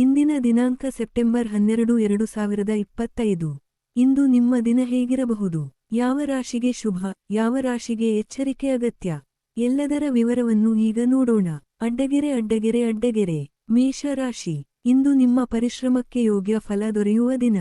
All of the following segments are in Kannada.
ಇಂದಿನ ದಿನಾಂಕ ಸೆಪ್ಟೆಂಬರ್ ಹನ್ನೆರಡು ಎರಡು ಸಾವಿರದ ಇಪ್ಪತ್ತೈದು. ಇಂದು ನಿಮ್ಮ ದಿನ ಹೇಗಿರಬಹುದು? ಯಾವ ರಾಶಿಗೆ ಶುಭ? ಯಾವ ರಾಶಿಗೆ ಎಚ್ಚರಿಕೆ ಅಗತ್ಯ? ಎಲ್ಲದರ ವಿವರವನ್ನು ಈಗ ನೋಡೋಣ. ಅಡ್ಡಗೆರೆ ಅಡ್ಡಗೆರೆ ಅಡ್ಡಗೆರೆ. ಮೇಷ ರಾಶಿ ಇಂದು ನಿಮ್ಮ ಪರಿಶ್ರಮಕ್ಕೆ ಯೋಗ್ಯ ಫಲ ದೊರೆಯುವ ದಿನ.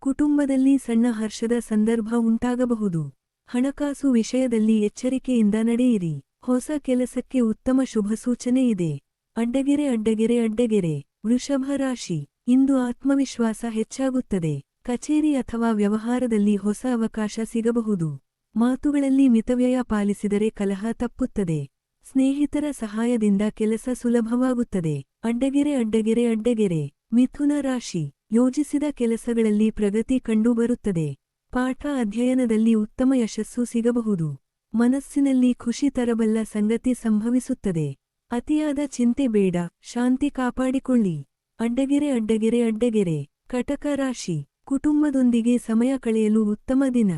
ಕುಟುಂಬದಲ್ಲಿ ಸಣ್ಣ ಹರ್ಷದ ಸಂದರ್ಭ ಉಂಟಾಗಬಹುದು. ಹಣಕಾಸು ವಿಷಯದಲ್ಲಿ ಎಚ್ಚರಿಕೆಯಿಂದ ನಡೆಯಿರಿ. ಹೊಸ ಕೆಲಸಕ್ಕೆ ಉತ್ತಮ ಶುಭ ಸೂಚನೆ ಇದೆ. ಅಡ್ಡಗೆರೆ ಅಡ್ಡಗೆರೆ ಅಡ್ಡಗೆರೆ. ವೃಷಭ ರಾಶಿ, ಇಂದು ಆತ್ಮವಿಶ್ವಾಸ ಹೆಚ್ಚಾಗುತ್ತದೆ. ಕಚೇರಿ ಅಥವಾ ವ್ಯವಹಾರದಲ್ಲಿ ಹೊಸ ಅವಕಾಶ ಸಿಗಬಹುದು. ಮಾತುಗಳಲ್ಲಿ ಮಿತವ್ಯಯ ಪಾಲಿಸಿದರೆ ಕಲಹ ತಪ್ಪುತ್ತದೆ. ಸ್ನೇಹಿತರ ಸಹಾಯದಿಂದ ಕೆಲಸ ಸುಲಭವಾಗುತ್ತದೆ. ಅಡ್ಡಗೆರೆ ಅಡ್ಡಗೆರೆ ಅಡ್ಡಗೆರೆ. ಮಿಥುನ ರಾಶಿ, ಯೋಜಿಸಿದ ಕೆಲಸಗಳಲ್ಲಿ ಪ್ರಗತಿ ಕಂಡುಬರುತ್ತದೆ. ಪಾಠ ಅಧ್ಯಯನದಲ್ಲಿ ಉತ್ತಮ ಯಶಸ್ಸು ಸಿಗಬಹುದು. ಮನಸ್ಸಿನಲ್ಲಿ ಖುಷಿ ತರಬಲ್ಲ ಸಂಗತಿ ಸಂಭವಿಸುತ್ತದೆ. ಅತಿಯಾದ ಚಿಂತೆ ಬೇಡ, ಶಾಂತಿ ಕಾಪಾಡಿಕೊಳ್ಳಿ. ಅಡ್ಡಗೆರೆ ಅಡ್ಡಗೆರೆ ಅಡ್ಡಗೆರೆ. ಕಟಕ ರಾಶಿ. ಕುಟುಂಬದೊಂದಿಗೆ ಸಮಯ ಕಳೆಯಲು ಉತ್ತಮ ದಿನ.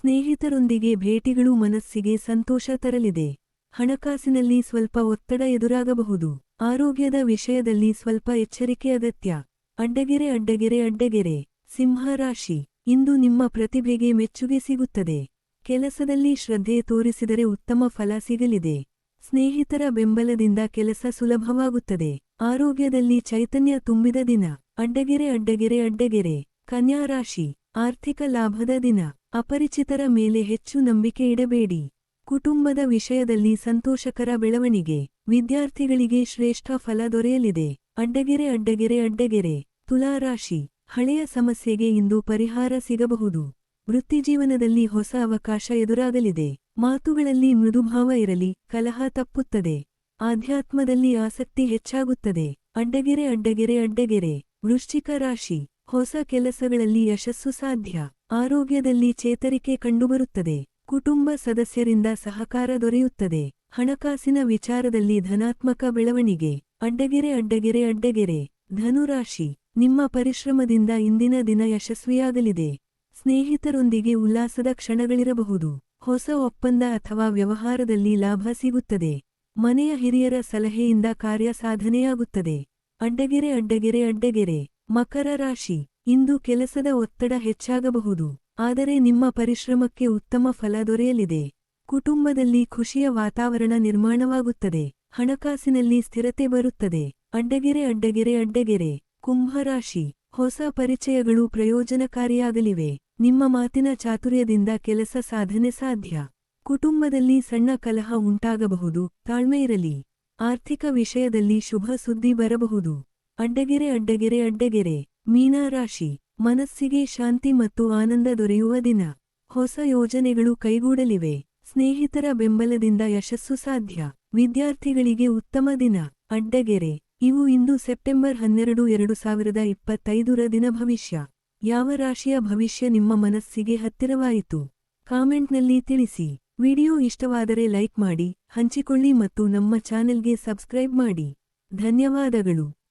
ಸ್ನೇಹಿತರೊಂದಿಗೆ ಭೇಟಿಗಳು ಮನಸ್ಸಿಗೆ ಸಂತೋಷ ತರಲಿದೆ. ಹಣಕಾಸಿನಲ್ಲಿ ಸ್ವಲ್ಪ ಒತ್ತಡ ಎದುರಾಗಬಹುದು. ಆರೋಗ್ಯದ ವಿಷಯದಲ್ಲಿ ಸ್ವಲ್ಪ ಎಚ್ಚರಿಕೆ ಅಗತ್ಯ. ಅಡ್ಡಗೆರೆ ಅಡ್ಡಗೆರೆ ಅಡ್ಡಗೆರೆ. ಸಿಂಹ ರಾಶಿ. ಇಂದು ನಿಮ್ಮ ಪ್ರತಿಭೆಗೆ ಮೆಚ್ಚುಗೆ ಸಿಗುತ್ತದೆ. ಕೆಲಸದಲ್ಲಿ ಶ್ರದ್ಧೆ ತೋರಿಸಿದರೆ ಉತ್ತಮ ಫಲ ಸಿಗಲಿದೆ. ಸ್ನೇಹಿತರ ಬೆಂಬಲದಿಂದ ಕೆಲಸ ಸುಲಭವಾಗುತ್ತದೆ. ಆರೋಗ್ಯದಲ್ಲಿ ಚೈತನ್ಯ ತುಂಬಿದ ದಿನ. ಅಡ್ಡಗೆರೆ ಅಡ್ಡಗೆರೆ ಅಡ್ಡಗೆರೆ. ಕನ್ಯಾ ರಾಶಿ. ಆರ್ಥಿಕ ಲಾಭದ ದಿನ. ಅಪರಿಚಿತರ ಮೇಲೆ ಹೆಚ್ಚು ನಂಬಿಕೆ ಇಡಬೇಡಿ. ಕುಟುಂಬದ ವಿಷಯದಲ್ಲಿ ಸಂತೋಷಕರ ಬೆಳವಣಿಗೆ. ವಿದ್ಯಾರ್ಥಿಗಳಿಗೆ ಶ್ರೇಷ್ಠ ಫಲ ದೊರೆಯಲಿದೆ. ಅಡ್ಡಗೆರೆ ಅಡ್ಡಗೆರೆ ಅಡ್ಡಗೆರೆ. ತುಲಾರಾಶಿ ಹಳೆಯ ಸಮಸ್ಯೆಗೆ ಇಂದು ಪರಿಹಾರ ಸಿಗಬಹುದು. ವೃತ್ತಿಜೀವನದಲ್ಲಿ ಹೊಸ ಅವಕಾಶ ಎದುರಾಗಲಿದೆ. ಮಾತುಗಳಲ್ಲಿ ಮೃದುಭಾವ ಇರಲಿ, ಕಲಹ ತಪ್ಪುತ್ತದೆ. ಆಧ್ಯಾತ್ಮದಲ್ಲಿ ಆಸಕ್ತಿ ಹೆಚ್ಚಾಗುತ್ತದೆ. ಅಡ್ಡಗೆರೆ ಅಡ್ಡಗೆರೆ ಅಡ್ಡಗೆರೆ. ವೃಶ್ಚಿಕ ರಾಶಿ. ಹೊಸ ಕೆಲಸಗಳಲ್ಲಿ ಯಶಸ್ಸು ಸಾಧ್ಯ. ಆರೋಗ್ಯದಲ್ಲಿ ಚೇತರಿಕೆ ಕಂಡುಬರುತ್ತದೆ. ಕುಟುಂಬ ಸದಸ್ಯರಿಂದ ಸಹಕಾರ ದೊರೆಯುತ್ತದೆ. ಹಣಕಾಸಿನ ವಿಚಾರದಲ್ಲಿ ಧನಾತ್ಮಕ ಬೆಳವಣಿಗೆ. ಅಡ್ಡಗೆರೆ ಅಡ್ಡಗೆರೆ ಅಡ್ಡಗೆರೆ. ಧನುರಾಶಿ. ನಿಮ್ಮ ಪರಿಶ್ರಮದಿಂದ ಇಂದಿನ ದಿನ ಯಶಸ್ವಿಯಾಗಲಿದೆ. ಸ್ನೇಹಿತರೊಂದಿಗೆ ಉಲ್ಲಾಸದ ಕ್ಷಣಗಳಿರಬಹುದು. ಹೊಸ ಒಪ್ಪಂದ ಅಥವಾ ವ್ಯವಹಾರದಲ್ಲಿ ಲಾಭ ಸಿಗುತ್ತದೆ. ಮನೆಯ ಹಿರಿಯರ ಸಲಹೆಯಿಂದ ಕಾರ್ಯ ಸಾಧನೆಯಾಗುತ್ತದೆ. ಅಡ್ಡಗೆರೆ ಅಡ್ಡಗೆರೆ ಅಡ್ಡಗೆರೆ. ಮಕರ ರಾಶಿ. ಇಂದು ಕೆಲಸದ ಒತ್ತಡ ಹೆಚ್ಚಾಗಬಹುದು. ಆದರೆ ನಿಮ್ಮ ಪರಿಶ್ರಮಕ್ಕೆ ಉತ್ತಮ ಫಲ ದೊರೆಯಲಿದೆ. ಕುಟುಂಬದಲ್ಲಿ ಖುಷಿಯ ವಾತಾವರಣ ನಿರ್ಮಾಣವಾಗುತ್ತದೆ. ಹಣಕಾಸಿನಲ್ಲಿ ಸ್ಥಿರತೆ ಬರುತ್ತದೆ. ಅಡ್ಡಗೆರೆ ಅಡ್ಡಗೆರೆ ಅಡ್ಡಗೆರೆ. ಕುಂಭರಾಶಿ ಹೊಸ ಪರಿಚಯಗಳು ಪ್ರಯೋಜನಕಾರಿಯಾಗಲಿವೆ. ನಿಮ್ಮ ಮಾತಿನ ಚಾತುರ್ಯದಿಂದ ಕೆಲಸ ಸಾಧನೆ ಸಾಧ್ಯ. ಕುಟುಂಬದಲ್ಲಿ ಸಣ್ಣ ಕಲಹ ಉಂಟಾಗಬಹುದು ತಾಳ್ಮೆಯಿರಲಿ ಆರ್ಥಿಕ ವಿಷಯದಲ್ಲಿ ಶುಭ ಸುದ್ದಿ ಬರಬಹುದು. ಅಡ್ಡಗೆರೆ ಅಡ್ಡಗೆರೆ ಅಡ್ಡಗೆರೆ. ಮೀನಾ ರಾಶಿ. ಮನಸ್ಸಿಗೆ ಶಾಂತಿ ಮತ್ತು ಆನಂದ ದೊರೆಯುವ ದಿನ. ಹೊಸ ಯೋಜನೆಗಳು ಕೈಗೂಡಲಿವೆ. ಸ್ನೇಹಿತರ ಬೆಂಬಲದಿಂದ ಯಶಸ್ಸು ಸಾಧ್ಯ. ವಿದ್ಯಾರ್ಥಿಗಳಿಗೆ ಉತ್ತಮ ದಿನ. ಅಡ್ಡಗೆರೆ. ಇವು ಇಂದು ಸೆಪ್ಟೆಂಬರ್ ಹನ್ನೆರಡು, ಎರಡು ಸಾವಿರದ ಇಪ್ಪತ್ತೈದರ ದಿನ ಭವಿಷ್ಯ. ಯಾವ ರಾಶಿಯ ಭವಿಷ್ಯ ನಿಮ್ಮ ಮನಸ್ಸಿಗೆ ಹತ್ತಿರವಾಯಿತು? ಕಾಮೆಂಟ್ನಲ್ಲಿ ತಿಳಿಸಿ. ವಿಡಿಯೋ ಇಷ್ಟವಾದರೆ ಲೈಕ್ ಮಾಡಿ, ಹಂಚಿಕೊಳ್ಳಿ ಮತ್ತು ನಮ್ಮ ಚಾನೆಲ್ಗೆ ಸಬ್ಸ್ಕ್ರೈಬ್ ಮಾಡಿ. ಧನ್ಯವಾದಗಳು.